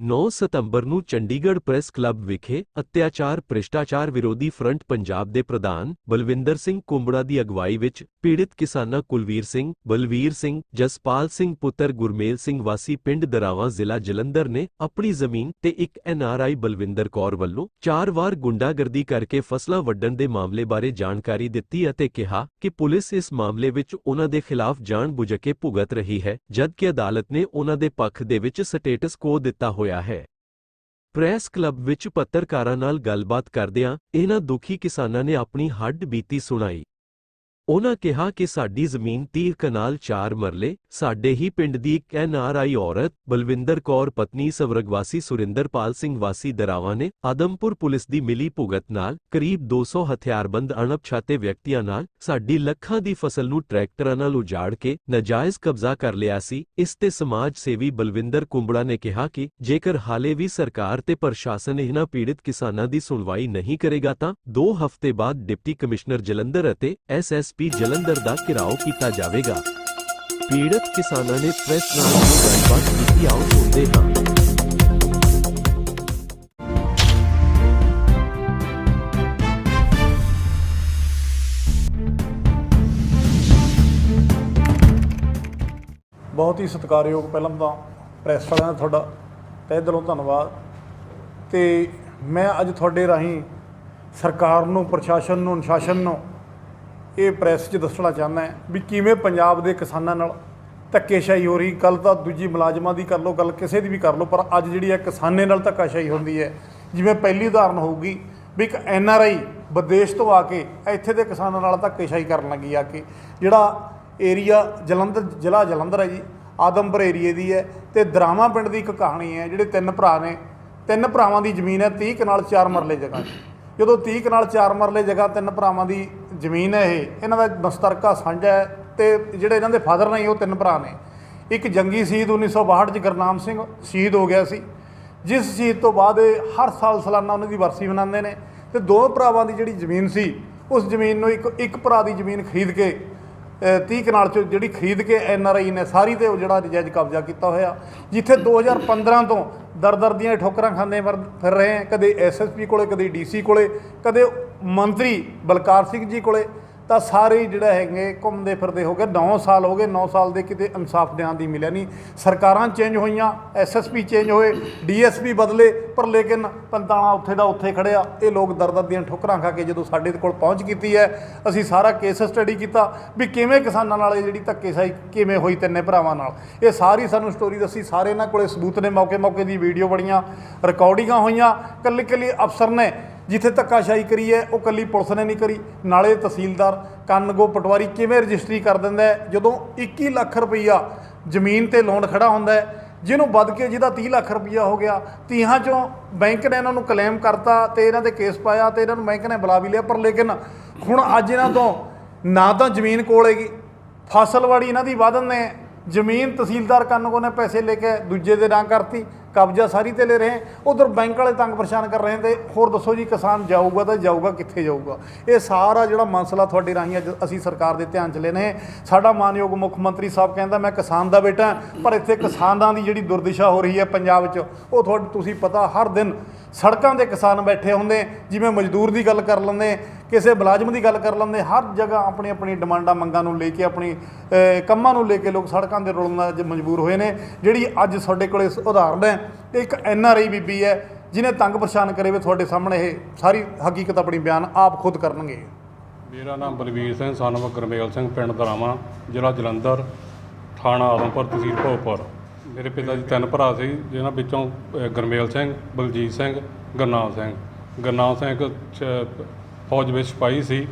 9 ਸਤੰਬਰ ਨੂੰ Chandigarh press club ਵਿਖੇ ਅਤਿਆਚਾਰ ਭ੍ਰਿਸ਼ਟਾਚਾਰ ਵਿਰੋਧੀ ਫਰੰਟ ਪੰਜਾਬ ਦੇ ਪ੍ਰਧਾਨ ਬਲਵਿੰਦਰ ਸਿੰਘ ਕੁੰਬੜਾ ਦੀ ਅਗਵਾਈ ਵਿੱਚ ਪੀੜਿਤ ਕਿਸਾਨਾਂ ਕੁਲਵੀਰ ਸਿੰਘ, ਬਲਵੀਰ ਸਿੰਘ, ਜਸਪਾਲ ਸਿੰਘ ਪੁੱਤਰ ਗੁਰਮੇਲ ਸਿੰਘ ਵਾਸੀ ਪਿੰਡ ਦਰਾਵਾ ਜ਼ਿਲ੍ਹਾ ਜਲੰਧਰ ਨੇ ਆਪਣੀ ਜ਼ਮੀਨ ਤੇ ਇੱਕ ਐਨਆਰਆਈ ਬਲਵਿੰਦਰ ਕੌਰ ਵੱਲੋਂ ਚਾਰ ਵਾਰ ਗੁੰਡਾਗਰਦੀ ਕਰਕੇ ਫਸਲਾਂ ਵੱਢਣ ਦੇ ਮਾਮਲੇ ਬਾਰੇ ਜਾਣਕਾਰੀ ਦਿੱਤੀ ਅਤੇ ਕਿਹਾ ਕਿ ਪੁਲਿਸ ਇਸ ਮਾਮਲੇ ਵਿੱਚ ਉਨ੍ਹਾਂ ਦੇ ਖਿਲਾਫ ਜਾਣਬੁੱਝ ਕੇ ਭੁਗਤ ਰਹੀ ਹੈ ਜਦਕਿ ਅਦਾਲਤ ਨੇ ਉਨ੍ਹਾਂ ਦੇ ਪੱਖ ਦੇ ਵਿੱਚ ਸਟੇਟਸ ਕੋ ਦਿੱਤਾ ਹੋਇਆ ਹੈ। ਪ੍ਰੈਸ ਕਲੱਬ ਵਿੱਚ ਪੱਤਰਕਾਰਾਂ ਨਾਲ ਗੱਲਬਾਤ ਕਰਦਿਆਂ ਇਹਨਾਂ ਦੁਖੀ ਕਿਸਾਨਾਂ ਨੇ ਆਪਣੀ ਹੱਡ ਬੀਤੀ ਸੁਣਾਈ। ਉਨ੍ਹਾਂ ਕਿਹਾ ਕਿ ਸਾਡੀ ਜ਼ਮੀਨ 30 ਕਨਾਲ 4 ਮਰਲੇ, ਸਾਡੇ ਹੀ ਪਿੰਡ ਦੀ ਇੱਕ ਐਨਆਰਆਈ ਔਰਤ, ਬਲਵਿੰਦਰ ਕੌਰ ਪਤਨੀ ਸਵਰਗਵਾਸੀ ਸੁਰਿੰਦਰਪਾਲ ਸਿੰਘ ਵਾਸੀ ਦਰਾਵਾ ਨੇ ਆਦਮਪੁਰ ਪੁਲਿਸ ਦੀ ਮਿਲੀ ਭੁਗਤ ਨਾਲ ਕਰੀਬ 200 ਹਥਿਆਰਬੰਦ ਅਣਪਛਾਤੇ ਵਿਅਕਤੀਆਂ ਨਾਲ ਸਾਡੀ ਲੱਖਾਂ ਦੀ ਫਸਲ ਨੂੰ ਟਰੈਕਟਰਾਂ ਨਾਲ ਉਜਾੜ ਕੇ ਨਾਜਾਇਜ਼ ਕਬਜ਼ਾ ਕਰ ਲਿਆ ਸੀ। ਇਸ ਤੇ ਸਮਾਜ ਸੇਵੀ ਬਲਵਿੰਦਰ ਕੁੰਬੜਾ ਨੇ ਕਿਹਾ ਕਿ ਜੇਕਰ ਹਾਲੇ ਵੀ ਸਰਕਾਰ ਤੇ ਪ੍ਰਸ਼ਾਸਨ ਇਹਨਾਂ ਪੀੜਿਤ ਕਿਸਾਨਾਂ ਦੀ ਸੁਣਵਾਈ ਨਹੀਂ ਕਰੇਗਾ ਤਾਂ 2 ਹਫ਼ਤੇ ਬਾਅਦ ਡਿਪਟੀ ਕਮਿਸ਼ਨਰ ਜਲੰਧਰ ਅਤੇ ਐਸਐਸਪੀ ਜਲੰਧਰ ਦਾ ਘਿਰਾਓ ਕੀਤਾ ਜਾਵੇਗਾ। ਪੀੜਤ ਕਿਸਾਨਾਂ ਨੇ ਪ੍ਰੈਸ ਨਾਲ ਜੋ ਗੱਲਬਾਤ ਕੀਤੀ, ਆਓ ਸੁਣਦੇ ਹਾਂ। ਬਹੁਤ ਹੀ ਸਤਿਕਾਰਯੋਗ ਪਹਿਲਾਂ ਤਾਂ ਪ੍ਰੈਸ ਵਾਲਿਆਂ ਦਾ ਤੁਹਾਡਾ ਤਹਿ ਦਿਲੋਂ ਧੰਨਵਾਦ। ਤੇ ਮੈਂ ਅੱਜ ਤੁਹਾਡੇ ਰਾਹੀਂ ਸਰਕਾਰ ਨੂੰ, ਪ੍ਰਸ਼ਾਸਨ ਨੂੰ, ਅਨੁਸ਼ਾਸਨ ਨੂੰ ਇਹ ਪ੍ਰੈਸ 'ਚ ਦੱਸਣਾ ਚਾਹੁੰਦਾ ਹਾਂ ਵੀ ਕਿਵੇਂ ਪੰਜਾਬ ਦੇ ਕਿਸਾਨਾਂ ਨਾਲ ਧੱਕੇਸ਼ਾਹੀ ਹੋ ਰਹੀ ਕੱਲ ਤਾਂ ਦੂਜੀ ਮੁਲਾਜ਼ਮਾਂ ਦੀ ਕਰ ਲਓ ਗੱਲ, ਕਿਸੇ ਦੀ ਵੀ ਕਰ ਲਓ, ਪਰ ਅੱਜ ਜਿਹੜੀ ਹੈ ਕਿਸਾਨੇ ਨਾਲ ਧੱਕਾਸ਼ਾਹੀ ਹੁੰਦੀ ਹੈ। ਜਿਵੇਂ ਪਹਿਲੀ ਉਦਾਹਰਨ ਹੋਊਗੀ ਵੀ ਇੱਕ ਐਨ ਆਰ ਆਈ ਵਿਦੇਸ਼ ਤੋਂ ਆ ਕੇ ਇੱਥੇ ਦੇ ਕਿਸਾਨਾਂ ਨਾਲ ਧੱਕੇਸ਼ਾਹੀ ਕਰਨ ਲੱਗੀ ਆ ਕੇ, ਜਿਹੜਾ ਏਰੀਆ ਜਲੰਧਰ, ਜ਼ਿਲ੍ਹਾ ਜਲੰਧਰ ਹੈ ਜੀ, ਆਦਮਪੁਰ ਏਰੀਏ ਦੀ ਹੈ ਤੇ ਦਰਾਵਾਂ ਪਿੰਡ ਦੀ ਇੱਕ ਕਹਾਣੀ ਹੈ, ਜਿਹੜੇ ਤਿੰਨ ਭਰਾ ਨੇ, ਤਿੰਨ ਭਰਾਵਾਂ ਦੀ ਜ਼ਮੀਨ ਹੈ 30 ਕਨਾਲ 4 ਮਰਲੇ ਜਗ੍ਹਾ 'ਚ ਜਦੋਂ 30 ਕਨਾਲ 4 ਮਰਲੇ ਜਗ੍ਹਾ ਤਿੰਨ ਭਰਾਵਾਂ ਦੀ ਜ਼ਮੀਨ ਹੈ ਇਹ, ਇਹਨਾਂ ਦਾ ਮਸਤਰਕਾ ਸਾਂਝਾ ਹੈ ਤੇ ਜਿਹੜੇ ਇਹਨਾਂ ਦੇ ਫਾਦਰ ਨੇ ਉਹ ਤਿੰਨ ਭਰਾ ਨੇ। ਇੱਕ ਜੰਗੀ ਸ਼ਹੀਦ 1962 ਚ ਗੁਰਨਾਮ ਸਿੰਘ ਸ਼ਹੀਦ ਹੋ ਗਿਆ ਸੀ। ਜਿਸ ਸ਼ਹੀਦ ਤੋਂ ਬਾਅਦ ਇਹ ਹਰ ਸਾਲ ਸਾਲਾਨਾ ਉਹਨਾਂ ਦੀ ਵਰਸੀ ਮਨਾਉਂਦੇ ਨੇ ਤੇ ਦੋ ਭਰਾਵਾਂ ਦੀ ਜਿਹੜੀ ਜ਼ਮੀਨ ਸੀ, ਉਸ ਜ਼ਮੀਨ ਨੂੰ ਇੱਕ ਇੱਕ ਭਰਾ ਦੀ ਜ਼ਮੀਨ ਖਰੀਦ ਕੇ 30 ਕਨਾਲ ਚ ਜਿਹੜੀ ਖਰੀਦ ਕੇ ਐਨ ਆਰ ਆਈ ਨੇ ਸਾਰੀ ਤੇ ਉਹ ਜਿਹੜਾ ਨਜਾਇਜ਼ ਕਬਜ਼ਾ ਕੀਤਾ ਹੋਇਆ, ਜਿੱਥੇ 2015 ਤੋਂ ਦਰ ਦਰ ਦੀਆਂ ਠੋਕਰਾਂ ਖਾਂਦੇ ਫਿਰ ਰਹੇ ਹੈ, ਕਦੇ ਐਸਐਸਪੀ ਕੋਲੇ, ਕਦੇ ਡੀਸੀ ਕੋਲੇ, ਕਦੇ ਮੰਤਰੀ ਬਲਕਾਰ ਸਿੰਘ ਜੀ ਕੋਲੇ ਤਾਂ ਸਾਰੇ ਹੀ ਜਿਹੜਾ ਹੈਗੇ ਘੁੰਮਦੇ ਫਿਰਦੇ ਹੋ ਗਏ। 9 ਸਾਲ ਹੋ ਗਏ 9 ਸਾਲ ਦੇ ਕਿਤੇ ਇਨਸਾਫ ਦਿਆਂ ਦੀ ਮਿਲਿਆ ਨਹੀਂ। ਸਰਕਾਰਾਂ ਚੇਂਜ ਹੋਈਆਂ ਐਸਐਸਪੀ ਚੇਂਜ ਹੋਏ ਡੀਐਸਪੀ ਬਦਲੇ, ਪਰ ਲੇਕਿਨ ਪੰਤਾਲਾ ਉੱਥੇ ਦਾ ਉੱਥੇ ਖੜਿਆ। ਇਹ ਲੋਕ ਦਰਦ ਦੀਆਂ ਠੋਕਰਾਂ ਖਾ ਕੇ ਜਦੋਂ ਸਾਡੇ ਕੋਲ ਪਹੁੰਚ ਕੀਤੀ ਹੈ, ਅਸੀਂ ਸਾਰਾ ਕੇਸ ਸਟੱਡੀ ਕੀਤਾ ਵੀ ਕਿਵੇਂ ਕਿਸਾਨਾਂ ਨਾਲ ਇਹ ਜਿਹੜੀ ਧੱਕੇਸ਼ਾਹੀ ਕਿਵੇਂ ਹੋਈ ਤਿੰਨੇ ਭਰਾਵਾਂ ਨਾਲ। ਇਹ ਸਾਰੀ ਸਾਨੂੰ ਸਟੋਰੀ ਦੱਸੀ। ਸਾਰੇ ਇਹਨਾਂ ਕੋਲੇ ਸਬੂਤ ਨੇ। ਮੌਕੇ ਮੌਕੇ ਦੀ ਵੀਡੀਓ ਬੜੀਆਂ ਰਿਕਾਰਡਿੰਗਾਂ ਹੋਈਆਂ। ਕੱਲੀ ਕੱਲੀ ਅਫਸਰ ਨੇ ਜਿੱਥੇ ਧੱਕਾਸ਼ਾਹੀ ਕਰੀ ਹੈ, ਉਹ ਕੱਲੀ ਪੁਲਿਸ ਨੇ ਨਹੀਂ ਕਰੀ। ਨਾਲੇ ਤਹਿਸੀਲਦਾਰ ਕੰਨਗੋ ਪਟਵਾਰੀ ਕਿਵੇਂ ਰਜਿਸਟਰੀ ਕਰ ਦਿੰਦਾ ਹੈ? ਜਦੋਂ 21 ਲੱਖ ਰੁਪਈਆ ਜ਼ਮੀਨ ਤੇ ਲੋਨ ਖੜਾ ਹੁੰਦਾ ਹੈ, ਜਿਹਨੂੰ ਵੱਧ ਕੇ ਜਿਹਦਾ 30 ਲੱਖ ਰੁਪਈਆ ਹੋ ਗਿਆ, ਤੀਹਾਂ ਚੋਂ ਬੈਂਕ ਨੇ ਇਹਨਾਂ ਨੂੰ ਕਲੇਮ ਕਰਤਾ ਤੇ ਇਹਨਾਂ ਤੇ ਕੇਸ ਪਾਇਆ ਤੇ ਇਹਨਾਂ ਨੂੰ ਬੈਂਕ ਨੇ ਬੁਲਾ ਵੀ ਲਿਆ। ਪਰ ਲੇਕਿਨ ਹੁਣ ਅੱਜ ਇਹਨਾਂ ਤੋਂ ਨਾ ਤਾਂ ਜ਼ਮੀਨ ਕੋਲ ਹੈਗੀ, ਫਸਲਵਾੜੀ ਇਹਨਾਂ ਦੀ ਵਧਨ ਨੇ, ਜ਼ਮੀਨ ਤਹਿਸੀਲਦਾਰ ਕੰਨਗੋ ਨੇ ਪੈਸੇ ਲੈ ਕੇ ਦੂਜੇ ਦੇ ਨਾਂ ਕਰਤੀ ਕਬਜ਼ਾ ਸਾਰੀ ਤੇ ਲੈ ਰਹੇ ਉਧਰ ਬੈਂਕ ਵਾਲੇ ਤੰਗ ਪਰੇਸ਼ਾਨ ਕਰ ਰਹੇ ਤੇ ਹੋਰ ਦੱਸੋ ਜੀ, ਕਿਸਾਨ ਜਾਊਗਾ ਤਾਂ ਜਾਊਗਾ, ਕਿੱਥੇ ਜਾਊਗਾ? ਇਹ ਸਾਰਾ ਜਿਹੜਾ ਮਸਲਾ ਤੁਹਾਡੇ ਰਾਹੀਂ ਅੱਜ ਅਸੀਂ ਸਰਕਾਰ ਦੇ ਧਿਆਨ ਚ ਲੈਨੇ ਸਾਡਾ ਮਾਨਯੋਗ ਮੁੱਖ ਮੰਤਰੀ ਸਾਹਿਬ ਕਹਿੰਦਾ, ਮੈਂ ਕਿਸਾਨ ਦਾ ਬੇਟਾ ਪਰ ਇੱਥੇ ਕਿਸਾਨਾਂ ਦੀ ਜਿਹੜੀ ਦੁਰਦਿਸ਼ਾ ਹੋ ਰਹੀ ਹੈ ਪੰਜਾਬ 'ਚ, ਉਹ ਤੁਹਾਡੇ ਤੁਸੀਂ ਪਤਾ, ਹਰ ਦਿਨ ਸੜਕਾਂ ਦੇ ਕਿਸਾਨ ਬੈਠੇ ਹੁੰਦੇ, ਜਿਵੇਂ ਮਜ਼ਦੂਰ ਦੀ ਗੱਲ ਕਰ ਲੈਂਦੇ ਕਿਸੇ ਮੁਲਾਜ਼ਮ ਦੀ ਗੱਲ ਕਰ ਲੈਂਦੇ ਹਰ ਜਗ੍ਹਾ ਆਪਣੀ ਆਪਣੀ ਡਿਮਾਂਡਾਂ ਮੰਗਾਂ ਨੂੰ ਲੈ ਕੇ ਆਪਣੀ ਕੰਮਾਂ ਨੂੰ ਲੈ ਕੇ ਲੋਕ ਸੜਕਾਂ ਤੇ ਰੁਲਣ ਅੱਜ ਮਜਬੂਰ ਹੋਏ ਨੇ। ਜਿਹੜੀ ਅੱਜ ਸਾਡੇ ਕੋਲੇ ਇਸ ਉਦਾਹਰਨ ਹੈ ਤੇ ਇੱਕ ਐਨ ਆਰ ਆਈ ਬੀਬੀ ਹੈ ਜਿਹਨੇ ਤੰਗ ਪਰੇਸ਼ਾਨ ਕਰੇ ਵੇ ਤੁਹਾਡੇ ਸਾਹਮਣੇ ਇਹ ਸਾਰੀ ਹਕੀਕਤ ਆਪਣੀ ਬਿਆਨ ਆਪ ਖੁਦ ਕਰਨਗੇ। ਮੇਰਾ ਨਾਮ ਬਲਵੀਰ ਸਿੰਘ ਸਨਵ ਗੁਰਮੇਲ ਸਿੰਘ ਪਿੰਡ ਦਰਾਵਾਂ ਜ਼ਿਲ੍ਹਾ ਜਲੰਧਰ ਥਾਣਾ ਆਦਮਪੁਰ ਤਹਿਸੀਲ ਭੋਗਪੁਰ। ਮੇਰੇ ਪਿਤਾ ਜੀ ਤਿੰਨ ਭਰਾ ਸੀ ਜਿਨ੍ਹਾਂ ਵਿੱਚੋਂ ਅ, ਗੁਰਮੇਲ ਸਿੰਘ ਬਲਜੀਤ ਸਿੰਘ ਗੁਰਨਾਮ ਸਿੰਘ। ਗੁਰਨਾਮ ਸਿੰਘ ਇੱਕ ਚ- ਫੌਜ ਵਿੱਚ ਸਿਪਾਹੀ ਸੀ,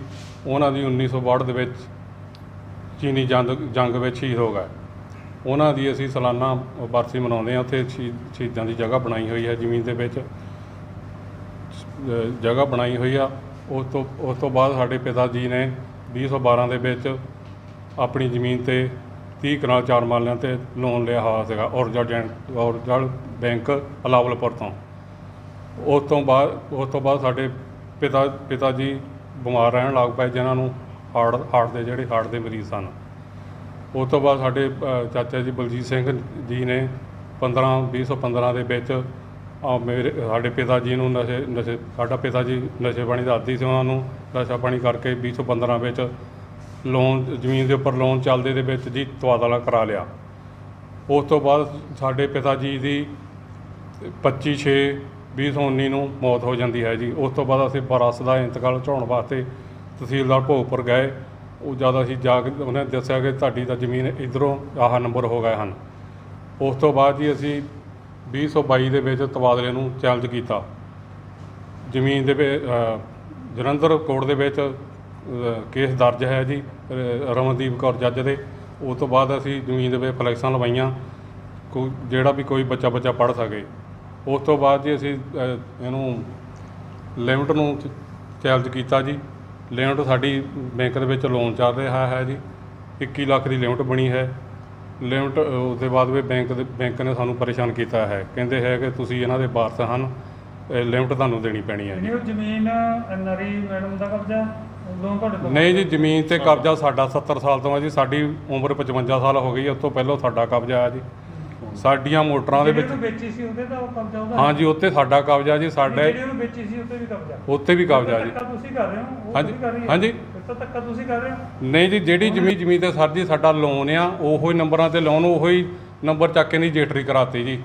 ਉਹਨਾਂ ਦੀ 1962 ਦੇ ਵਿੱਚ ਚੀਨੀ ਜੰਗ ਜੰਗ ਵਿੱਚ ਸ਼ਹੀਦ ਹੋ ਗਏ। ਉਹਨਾਂ ਦੀ ਅਸੀਂ ਸਾਲਾਨਾ ਵਰਸੀ ਮਨਾਉਂਦੇ ਹਾਂ, ਉੱਥੇ ਸ਼ਹੀਦ, ਸ਼ਹੀਦਾਂ ਦੀ ਜਗ੍ਹਾ ਬਣਾਈ ਹੋਈ ਹੈ, ਜ਼ਮੀਨ ਦੇ ਵਿੱਚ ਜਗ੍ਹਾ ਬਣਾਈ ਹੋਈ ਆ। ਉਸ ਤੋਂ ਉਸ ਤੋਂ ਬਾਅਦ ਸਾਡੇ ਪਿਤਾ ਜੀ ਨੇ 2012 ਦੇ ਵਿੱਚ ਆਪਣੀ ਜ਼ਮੀਨ ਤੇ 30 ਕਨਾਲ ਚਾਰ ਮਾਲਿਆਂ ਤੇ ਲੋਨ ਲਿਆ ਹੋਇਆ ਸੀਗਾ, ਔਰਜਾ ਜੈਂਕ ਔਰਜਲ ਬੈਂਕ ਅਲਾਵਲਪੁਰ ਤੋਂ। ਉਸ ਤੋਂ ਬਾਅਦ, ਉਸ ਤੋਂ ਬਾਅਦ ਸਾਡੇ ਪਿਤਾ ਪਿਤਾ ਜੀ ਬਿਮਾਰ ਰਹਿਣ ਲੱਗ ਪਏ ਜਿਨ੍ਹਾਂ ਨੂੰ ਹਾਰਟ ਹਾਰਟ ਦੇ ਜਿਹੜੇ ਹਾਰਟ ਦੇ ਮਰੀਜ਼ ਸਨ। ਉਸ ਤੋਂ ਬਾਅਦ ਸਾਡੇ ਚਾਚਾ ਜੀ ਬਲਜੀਤ ਸਿੰਘ ਜੀ ਨੇ 15 2015 ਦੇ ਵਿੱਚ ਮੇਰੇ, ਸਾਡੇ ਪਿਤਾ ਜੀ ਨੂੰ ਨਸ਼ੇ ਨਸ਼ੇ, ਸਾਡਾ ਪਿਤਾ ਜੀ ਨਸ਼ੇ ਪਾਣੀ ਦਾ ਆਦੀ ਸੀ ਉਹਨਾਂ ਨੂੰ। ਨਸ਼ਾ ਪਾਣੀ ਕਰਕੇ 2015 ਵਿੱਚ ਲੋਨ, ਜ਼ਮੀਨ ਦੇ ਉੱਪਰ ਲੋਨ ਚੱਲਦੇ ਦੇ ਵਿੱਚ ਜੀ ਤਬਾਦਲਾ ਕਰਾ ਲਿਆ। ਉਸ ਤੋਂ ਬਾਅਦ ਸਾਡੇ ਪਿਤਾ ਜੀ ਦੀ 25 6 2019 ਨੂੰ ਮੌਤ ਹੋ ਜਾਂਦੀ ਹੈ ਜੀ। ਉਸ ਤੋਂ ਬਾਅਦ ਅਸੀਂ ਵਾਰਸ ਦਾ ਇੰਤਕਾਲ ਝਾਉਣ ਵਾਸਤੇ ਤਹਿਸੀਲਦਾਰ ਭੋਗਪੁਰ ਗਏ। ਉਹ ਜਦ ਅਸੀਂ ਜਾ ਕੇ ਉਹਨੇ ਦੱਸਿਆ ਕਿ ਤੁਹਾਡੀ ਤਾਂ ਜ਼ਮੀਨ ਇਧਰੋਂ ਆਹ ਨੰਬਰ ਹੋ ਗਏ ਹਨ। ਉਸ ਤੋਂ ਬਾਅਦ ਜੀ ਅਸੀਂ 2022 ਦੇ ਵਿੱਚ ਤਬਾਦਲੇ ਨੂੰ ਚੈਲੰਜ ਕੀਤਾ। ਜ਼ਮੀਨ ਦੇ ਵਿੱਚ ਜਲੰਧਰ ਕੋਰਟ ਦੇ ਵਿੱਚ ਕੇਸ ਦਰਜ ਹੈ ਜੀ ਰਮਨਦੀਪ ਕੌਰ ਜੱਜ ਦੇ। ਉਸ ਤੋਂ ਬਾਅਦ ਅਸੀਂ ਜ਼ਮੀਨ ਦੇ ਵਿੱਚ ਫਲੈਕਸਾਂ ਲਵਾਈਆਂ। ਕੋਈ, ਜਿਹੜਾ ਵੀ ਕੋਈ ਬੱਚਾ ਬੱਚਾ ਪੜ੍ਹ ਸਕੇ। ਉਸ ਤੋਂ ਬਾਅਦ ਜੀ ਅਸੀਂ ਅ, ਇਹਨੂੰ ਲਿਮਟ ਨੂੰ ਚੈਲੰਜ ਕੀਤਾ ਜੀ। ਲਿਮਟ ਸਾਡੀ ਬੈਂਕ ਦੇ ਵਿੱਚ ਲੋਨ ਚੱਲ ਰਿਹਾ ਹੈ ਜੀ। 21 ਲੱਖ ਦੀ ਲਿਮਟ ਬਣੀ ਹੈ। ਲਿਮਟ ਉਸ ਦੇ ਬਾਅਦ ਵੀ ਬੈਂਕ ਦੇ ਬੈਂਕ ਨੇ ਸਾਨੂੰ ਪਰੇਸ਼ਾਨ ਕੀਤਾ ਹੈ। ਕਹਿੰਦੇ ਹੈ ਕਿ ਤੁਸੀਂ ਇਹਨਾਂ ਦੇ ਵਾਰਸ ਹਨ। ਇਹ ਲਿਮਟ ਤੁਹਾਨੂੰ ਦੇਣੀ ਪੈਣੀ ਹੈ ਜੀ। ਨਹੀਂ ਉਹ ਜ਼ਮੀਨ ਨਰੀ ਮੈਡਮ ਦਾ ਕਬਜ਼ਾ? ਲੋਨ ਤੁਹਾਡੇ ਕੋਲ? ਨਹੀਂ ਜੀ ਜ਼ਮੀਨ ਤੇ ਕਬਜ਼ਾ ਸਾਡਾ 70 ਸਾਲ ਤੋਂ ਹੈ ਜੀ। ਸਾਡੀ ਉਮਰ 55 ਸਾਲ ਹੋ ਗਈ। ਹੈ ਉਸ ਤੋਂ ਪਹਿਲਾਂ ਸਾਡਾ ਕਬਜ਼ਾ ਹੈ ਜੀ। ਸਾਡੀਆਂ ਮੋਟਰਾਂ ਦੇ ਵਿੱਚ ਵੇਚੀ ਸੀ ਉਹਦੇ ਦਾ ਉਹ ਕਬਜ਼ਾ ਉਹਦਾ ਹਾਂ। ਜੀ ਉੱਤੇ ਸਾਡਾ ਕਬਜ਼ਾ ਜੀ ਸਾਡੇ ਜਿਹੜੀ ਉਹਨੂੰ ਵੇਚੀ ਸੀ ਉੱਤੇ ਵੀ ਕਬਜ਼ਾ। ਉੱਤੇ ਵੀ ਕਬਜ਼ਾ ਜੀ। ਤੁਸੀਂ ਕਰ ਰਹੇ ਹੋ ਉਹ ਹਾਂਜੀ, ਹਾਂਜੀ। ਧੱਕਾ ਤੁਸੀਂ ਕਰ ਰਹੇ ਹੋ। ਨਹੀਂ ਜੀ ਜਿਹੜੀ ਜ਼ਮੀਨ ਜ਼ਮੀਨ ਤੇ ਸਰ ਜੀ ਸਾਡਾ ਲੋਨ ਆ ਉਹੋ ਹੀ ਨੰਬਰਾਂ ਤੇ ਲੋਨ ਉਹੋ ਹੀ ਨੰਬਰ ਚੱਕ ਕੇ ਨਹੀਂ ਜੇਟਰੀ ਕਰਾਤੀ ਜੀ।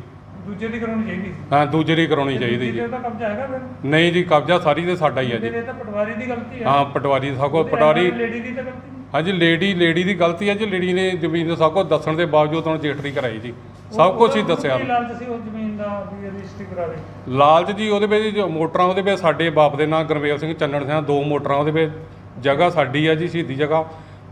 ਦੂਜੇ ਦੀ ਕਰਾਉਣੀ ਚਾਹੀਦੀ ਸੀ। ਹਾਂ ਦੂਜੇ ਦੀ ਕਰਾਉਣੀ ਚਾਹੀਦੀ ਜੀ। ਤੇ ਕਬਜ਼ਾ ਹੈਗਾ ਫਿਰ? ਨਹੀਂ ਜੀ ਕਬਜ਼ਾ ਸਾਰੀ ਤੇ ਸਾਡਾ ਹੀ ਹੈ ਜੀ। ਇਹਦੇ ਤਾਂ ਪਟਵਾਰੀ ਦੀ ਗਲਤੀ ਹੈ। ਹਾਂ ਪਟਵਾਰੀ ਸਭ ਕੋ ਪਟਵਾਰੀ ਲੇਡੀ ਦੀ ਤਾਂ ਗਲਤੀ ਹਾਂਜੀ ਲੇਡੀ ਲੇਡੀ ਦੀ ਗਲਤੀ ਹੈ ਜੀ ਲੇਡੀ ਨੇ ਜ਼ਮੀਨ ਦੇ ਸਭ ਕੁਝ ਦੱਸਣ ਦੇ ਬਾਵਜੂਦ ਉਹਨੂੰ ਜੇਟਰੀ ਕਰਾਈ ਜੀ। ਸਭ ਕੁਝ ਹੀ ਦੱਸਿਆ। ਲਾਲਚ ਸੀ ਉਸ ਜ਼ਮੀਨ ਦਾ ਵੀ ਰਜਿਸਟਰੀ ਕਰਾ ਦੇ। ਲਾਲਚ ਜੀ ਉਹਦੇ ਵਿੱਚ ਜੋ ਮੋਟਰਾਂ ਉਹਦੇ ਵਿੱਚ ਸਾਡੇ ਬਾਪ ਦੇ ਨਾਂ ਗੁਰਮੇਲ ਸਿੰਘ ਚੰਨਣ ਸਿੰਘ ਦੋ ਮੋਟਰਾਂ ਉਹਦੇ ਵਿੱਚ। ਜਗ੍ਹਾ ਸਾਡੀ ਆ ਜੀ ਸ਼ਹੀਦੀ ਜਗ੍ਹਾ।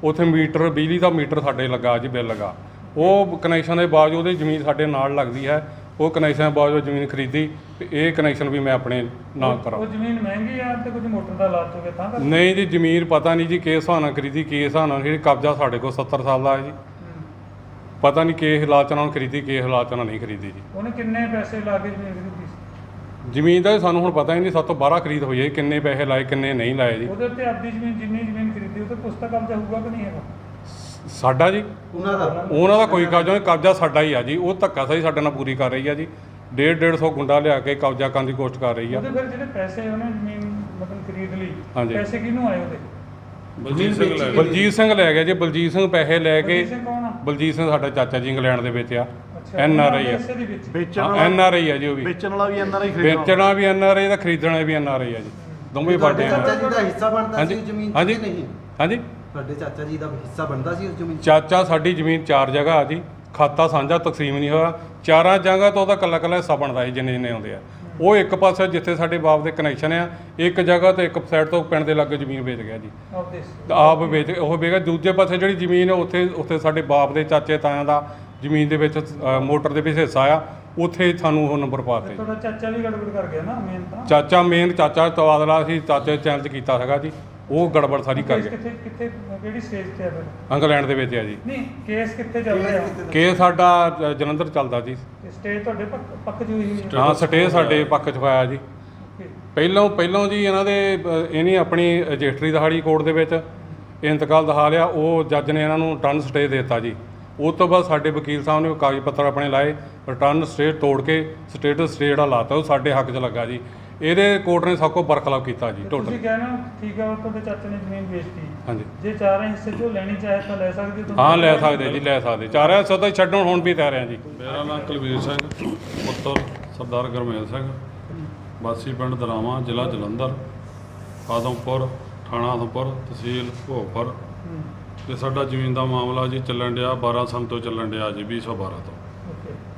ਉੱਥੇ ਮੀਟਰ ਬਿਜਲੀ ਦਾ ਮੀਟਰ ਸਾਡੇ ਲੱਗਾ ਜੀ ਬਿੱਲ ਲੱਗਾ। ਉਹ ਕਨੈਕਸ਼ਨ ਦੇ ਬਾਵਜੂਦ ਉਹਦੀ ਜ਼ਮੀਨ ਸਾਡੇ ਨਾਲ ਲੱਗਦੀ ਹੈ ਉਹ ਕਨੈਕਸ਼ਨ ਦੇ ਬਾਵਜੂਦ ਜ਼ਮੀਨ ਖਰੀਦੀ ਤੇ ਇਹ ਕਨੈਕਸ਼ਨ ਵੀ ਮੈਂ ਆਪਣੇ ਨਾਂ ਕਰਾਂ। ਉਹ ਜ਼ਮੀਨ ਮਹਿੰਗੀ ਆ ਤੇ ਕੁਝ ਮੋਟਰ ਦਾ ਲਾਲਚ ਹੋ ਗਿਆ ਤਾਂ ਕਰ ਨਹੀਂ ਜੀ ਜ਼ਮੀਨ ਪਤਾ ਨਹੀਂ ਜੀ ਕਿਸ ਹਿਸਾਬ ਨਾਲ ਖਰੀਦੀ ਕਿਸ ਹਿਸਾਬ ਨਾਲ ਜਿਹੜੀ ਕਬਜ਼ਾ ਸਾਡੇ ਕੋਲ 70 ਸਾਲ ਦਾ ਹੈ ਜੀ। ਪਤਾ ਨਹੀਂ ਕਿਸ ਹਾਲਾਤ ਨਾਲ ਖਰੀਦੀ ਕਿਸ ਹਾਲਾਤ ਨਾਲ ਨਹੀਂ ਖਰੀਦੀ ਜੀ। ਉਹਨੇ ਕਿੰਨੇ ਪੈਸੇ ਲਾ ਕੇ ਜ਼ਮੀਨ ਖਰੀਦੀ ਸੀ? ਜ਼ਮੀਨ ਦਾ ਸਾਨੂੰ ਹੁਣ ਪਤਾ ਹੀ ਨਹੀਂ ਸਾਤੋਂ ਬਾਹਰ ਖਰੀਦ ਹੋਈ ਹੈ ਕਿੰਨੇ ਪੈਸੇ ਲਾਏ ਕਿੰਨੇ ਨਹੀਂ ਲਾਏ ਜੀ। ਉਹਦੇ ਉੱਤੇ ਆਪਦੀ ਜ਼ਮੀਨ ਜਿੰਨੀ ਜ਼ਮੀਨ ਖਰੀਦੀ ਉਹ ਤੇ ਕੁਛ ਤਾਂ ਕਬਜ਼ਾ ਹੋਊਗਾ ਕਿ ਨਹੀਂ ਹੈਗਾ? ਸਾਡਾ ਜੀ। ਉਹਨਾਂ ਦਾ। ਉਹਨਾਂ ਦਾ ਕੋਈ ਕਬਜ਼ਾ ਨਹੀਂ ਕਬਜ਼ਾ ਸਾਡਾ ਹੀ ਆ ਜੀ। ਉਹ ਧੱਕਾ ਸਹੀ ਸਾਡੇ ਨਾਲ ਪੂਰੀ ਕਰ ਰਹੀ ਆ ਜੀ। ਡੇਢ ਡੇਢ ਸੌ ਗੁੰਡਾ ਲਿਆ ਕੇ ਕਬਜ਼ਾ ਕਰਨ ਦੀ ਕੋਸ਼ਿਸ਼ ਕਰ ਰਹੀ ਆ। ਉਹਦੇ ਫਿਰ ਜਿਹੜੇ ਪੈਸੇ ਉਹਨੇ ਜ਼ਮੀਨ ਮਤਲਬ ਖਰੀਦ ਲਈ ਹਾਂਜੀ। ਪੈਸੇ ਕਿਹਨੂੰ ਆਏ ਉਹਦੇ? ਬਲਜੀਤ ਸਿੰਘ ਲੈ ਬਲਜੀਤ ਸਿੰਘ ਲੈ ਗਿਆ ਜੀ ਬਲਜੀਤ ਸਿੰਘ ਪੈਸੇ ਲੈ ਕੇ ਬਲਜੀਤ ਸਿੰਘ ਕੌਣ ਆ? ਬਲਜੀਤ ਸਿੰਘ ਸਾਡਾ ਚਾਚਾ ਜੀ ਇੰਗਲੈਂਡ ਦੇ ਵਿੱਚ ਆ। ਐਨ ਆਰ ਆਈ ਆ। ਪੈਸੇ ਦੀ ਵਿੱਚ? ਵੇਚਣ ਐਨ ਵਾਲਾ ਆਰ ਆਈ ਆ ਜੀ ਉਹ ਵੀ। ਵੇਚਣ ਵਾਲਾ ਵੀ ਐਨਆਰਆਈ ਖਰੀਦਣਾ ਵੇਚਣਾ ਵੀ ਐਨ ਆਰ ਆਈ ਦਾ ਖਰੀਦਣਾ ਵੀ ਐਨ ਆਰ ਆਈ ਆ ਜੀ। ਦੋਵੇਂ ਤੁਹਾਡੇ ਪਾਰਟੀਆਂ ਚਾਚਾ ਜੀ ਦਾ ਹਿੱਸਾ ਬਣਦਾ ਸੀ ਹਾਂਜੀ ਜ਼ਮੀਨ ਹਾਂਜੀ। ਕਿ ਨਹੀਂ? ਹਾਂਜੀ। ਤੁਹਾਡੇ ਚਾਚਾ ਜੀ ਦਾ ਹਿੱਸਾ ਬਣਦਾ ਸੀ ਉਸ ਜ਼ਮੀਨ 'ਚ? ਚਾਚਾ ਸਾਡੀ ਜ਼ਮੀਨ ਚਾਰ ਜਗ੍ਹਾ ਆ ਜੀ। ਖਾਤਾ ਸਾਂਝਾ ਤਕਸੀਮ ਨਹੀਂ ਹੋਇਆ। ਚਾਰਾਂ ਜਗ੍ਹਾ ਤੋਂ ਉਹਦਾ ਕੱਲਾ ਕੱਲਾ ਹਿੱਸਾ ਬਣਦਾ ਸੀ ਜਿੰਨੇ ਜਿੰਨੇ ਆਉਂਦੇ ਆ। ਉਹ ਇੱਕ ਪਾਸੇ ਜਿੱਥੇ ਸਾਡੇ ਬਾਪ ਦੇ ਕਨੈਕਸ਼ਨ ਆ ਇੱਕ ਜਗ੍ਹਾ ਤੇ ਇੱਕ ਸਾਈਡ ਤੋਂ ਪਿੰਡ ਦੇ ਲਾਗੇ ਜ਼ਮੀਨ ਵੇਚ ਗਿਆ ਜੀ। ਆਪ ਵੇਚ ਉਹ ਵੇਗਾ ਦੂਜੇ ਪਾਸੇ ਜਿਹੜੀ ਜ਼ਮੀਨ ਹੈ ਉੱਥੇ ਉੱਥੇ ਸਾਡੇ ਬਾਪ ਦੇ ਚਾਚੇ ਤਾਇਆਂ ਦਾ ਜ਼ਮੀਨ ਦੇ ਵਿੱਚ ਮੋਟਰ ਦੇ ਵਿੱਚ ਹਿੱਸਾ ਆ ਉੱਥੇ ਸਾਨੂੰ ਉਹ ਨੰਬਰ ਪਾਤੇ ਤੁਹਾਡਾ ਚਾਚਾ ਵੀ ਗੜਬੜ ਕਰ ਗਿਆ ਨਾ ਮੇਨ ਤਾਂ। ਚਾਚਾ ਮੇਨ ਚਾਚਾ ਤਵਾਦਲਾ ਸੀ ਚਾਚੇ ਚੈਲੰਜ ਕੀਤਾ ਹੈਗਾ ਜੀ। ਉਹ ਗੜਬੜ ਸਾਰੀ ਕਰ ਗਿਆ ਕਿੱਥੇ ਕਿੱਥੇ ਕਿਹੜੀ ਸਟੇਜ ਤੇ ਆ ਫਿਰ? ਇੰਗਲੈਂਡ ਦੇ ਵਿੱਚ ਆ ਜੀ। ਨਹੀਂ ਕੇਸ ਕਿੱਥੇ ਚੱਲ ਰਿਹਾ? ਕੇਸ ਸਾਡਾ ਅ, ਜਲੰਧਰ ਚੱਲਦਾ ਜੀ। ਸਟੇਜ ਤੁਹਾਡੇ ਪੱਕ ਪੱਕ ਚ ਹੋਈ ਹੈ ਹਾਂ ਸਟੇ ਸਾਡੇ ਪੱਖ ਚ ਹੋਇਆ ਜੀ. ਪਹਿਲੋਂ ਪਹਿਲੋਂ ਜੀ ਇਹਨਾਂ ਦੇ ਅ, ਇਹਨੇ ਆਪਣੀ ਰਜਿਸਟਰੀ ਦਹਾੜੀ ਕੋਰਟ ਦੇ ਵਿੱਚ ਇੰਤਕਾਲ ਦਿਖਾ ਲਿਆ। ਉਹ ਜੱਜ ਨੇ ਇਹਨਾਂ ਨੂੰ ਰਿਟਰਨ ਸਟੇ ਦਿੱਤਾ ਜੀ। ਉਸ ਤੋਂ ਬਾਅਦ ਸਾਡੇ ਵਕੀਲ ਸਾਹਿਬ ਨੇ ਕਾਗਜ਼ ਪੱਤਰ ਆਪਣੇ ਲਾਏ ਰਿਟਰਨ ਸਟੇ ਤੋੜ ਕੇ ਸਟੇਟਸ ਸਟੇ ਜਿਹੜਾ ਲਾਤਾ ਉਹ ਸਾਡੇ ਹੱਕ 'ਚ ਲੱਗਾ ਜੀ। ਇਹਦੇ ਕੋਰਟ ਨੇ ਸਭ ਕੋ ਬਰਖਲਾਫ ਕੀਤਾ ਜੀ ਟੋਟਲ। ਤੁਸੀਂ ਕਹਿਣਾ ਠੀਕ ਹੈ ਉਹ ਤੁਹਾਡੇ ਚਾਚੇ ਨੇ ਜ਼ਮੀਨ ਵੇਚਤੀ। ਹਾਂਜੀ। ਜੇ ਚਾਰ ਹਿੱਸੇ ਚੋਂ ਲੈਣੀ ਚਾਹੇ ਤਾਂ ਲੈ ਸਕਦੇ ਹੋ ਹਾਂ ਲੈ ਸਕਦੇ ਜੀ ਲੈ ਸਕਦੇ। ਚਾਰਿਆਂ ਸੌ ਤਾਂ ਛੱਡਣ ਹੁਣ ਵੀ ਤਿਆਰ ਆ ਜੀ। ਮੇਰਾ ਨਾਮ ਕੁਲਵੀਰ ਸਿੰਘ ਪੁੱਤਰ ਸਰਦਾਰ ਗਰਮੇਲ ਸਿੰਘ। ਵਾਸੀ ਪਿੰਡ ਦਰਾਵਾਂ ਜ਼ਿਲ੍ਹਾ ਜਲੰਧਰ ਆਦਮਪੁਰ ਥਾਣਾ ਆਦਮਪੁਰ ਤਹਿਸੀਲ ਭੋਗਪੁਰ। ਤੇ ਸਾਡਾ ਜ਼ਮੀਨ ਦਾ ਮਾਮਲਾ ਜੀ ਚੱਲਣ ਡਿਆ 12 ਸਾਲ ਤੋਂ ਚੱਲਣ ਡਿਆ ਜੀ 2012 ਤੋਂ।